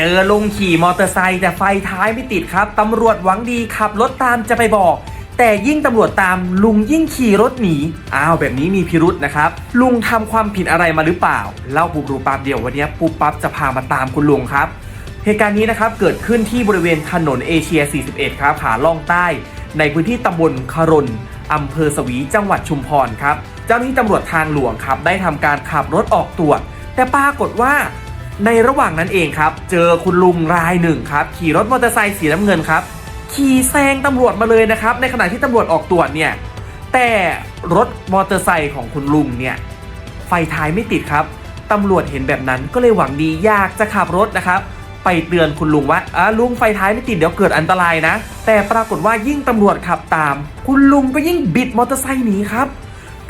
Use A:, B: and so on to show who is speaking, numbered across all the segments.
A: เจอลุงขี่มอเตอร์ไซค์แต่ไฟท้ายไม่ติดครับ ตำรวจหวังดีขับรถตามจะไปบอก แต่ยิ่งตำรวจตามลุงยิ่งขี่รถหนี อ้าวแบบนี้มีพิรุษนะครับ ลุงทำความผิดอะไรมาหรือเปล่า เล่าปุ๊บรู้ปั๊บเดียววันนี้ปุ๊บปั๊บจะพามาตามคุณลุงครับ เหตุการณ์นี้นะครับเกิดขึ้นที่บริเวณถนนเอเชีย 41 ครับขาล่องใต้ ในพื้นที่ตำบลคารนอำเภอสวีจังหวัดชุมพรครับ เจ้าหน้าที่ตำรวจทางหลวงครับ ได้ทำการขับรถออกตรวจแต่ปรากฏว่า ในระหว่างนั้นเองครับ เจอคุณลุงรายหนึ่งครับ ขี่รถมอเตอร์ไซค์สีน้ำเงินครับ ขี่แซงตำรวจมาเลยนะครับ ในขณะที่ตำรวจออกตรวจเนี่ย แต่รถมอเตอร์ไซค์ของคุณลุงเนี่ย ไฟท้ายไม่ติดครับ ตำรวจเห็นแบบนั้นก็เลยหวังดีอยากจะขับรถนะครับ ไปเตือนคุณลุงว่าอ่าลุงไฟท้ายไม่ติดเดี๋ยวเกิดอันตรายนะ แต่ปรากฏว่ายิ่งตำรวจขับตาม คุณลุงก็ยิ่งบิดมอเตอร์ไซค์หนีครับ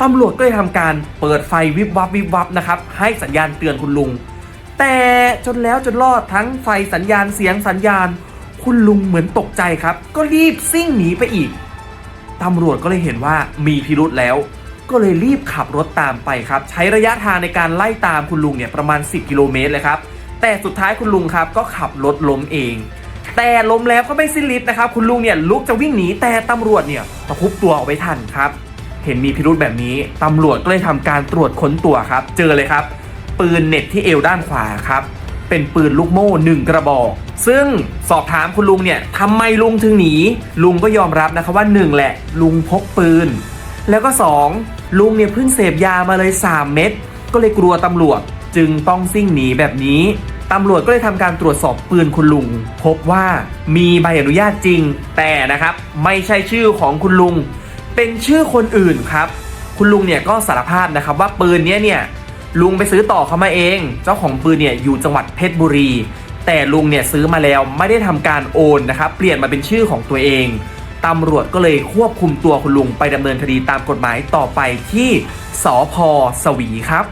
A: ตำรวจก็เลยทำการเปิดไฟวิบวับวิบวับนะครับ ให้สัญญาณเตือนคุณลุง แต่จนแล้วจนรอดทั้งไฟสัญญาณเสียงสัญญาณ คุณลุงเหมือนตกใจครับ ก็รีบซิ่งหนีไปอีกตำรวจก็เลยเห็นว่ามีพิรุธแล้ว ก็เลยรีบขับรถตามไปครับ ใช้ระยะทางในการไล่ตามคุณลุงเนี่ยประมาณ 10 กิโลเมตรเลยครับ แต่สุดท้ายคุณลุงครับก็ขับรถล้มเอง แต่ล้มแล้วก็ไม่สิ้นฤทธิ์นะครับ คุณลุงเนี่ยลุกจะวิ่งหนีแต่ตำรวจเนี่ยตะคุบตัวเอาไว้ทันครับ เห็นมีพิรุธแบบนี้ตำรวจก็เลยทำการตรวจค้นตัวครับ เจอเลยครับ ปืนเน็ตที่เอวด้านขวาครับ เป็นปืนลูกโม่หนึ่งกระบอก ซึ่งสอบถามคุณลุงเนี่ยทำไมลุงถึงหนี ลุงก็ยอมรับนะครับว่าหนึ่งแหละ ลุงพกปืน แล้วก็สองลุงเนี่ยเพิ่งเสพยามาเลย 3 เม็ดก็เลยกลัวตำรวจจึงต้องซิ่งหนีแบบนี้ตำรวจก็เลยทำการตรวจสอบปืนคุณลุง พบว่ามีใบอนุญาตจริง แต่นะครับไม่ใช่ชื่อของคุณลุง เป็นชื่อคนอื่นครับ คุณลุงเนี่ยก็สารภาพนะครับว่าปืนเนี้ยเนี่ย ลุงไปซื้อต่อเขามาเอง เจ้าของปืนเนี่ยอยู่จังหวัดเพชรบุรี แต่ลุงเนี่ยซื้อมาแล้วไม่ได้ทำการโอนนะครับเปลี่ยนมาเป็นชื่อของตัวเองตำรวจก็เลยควบคุมตัวคุณลุงไปดำเนินคดีตามกฎหมายต่อไปที่สพสวีครับ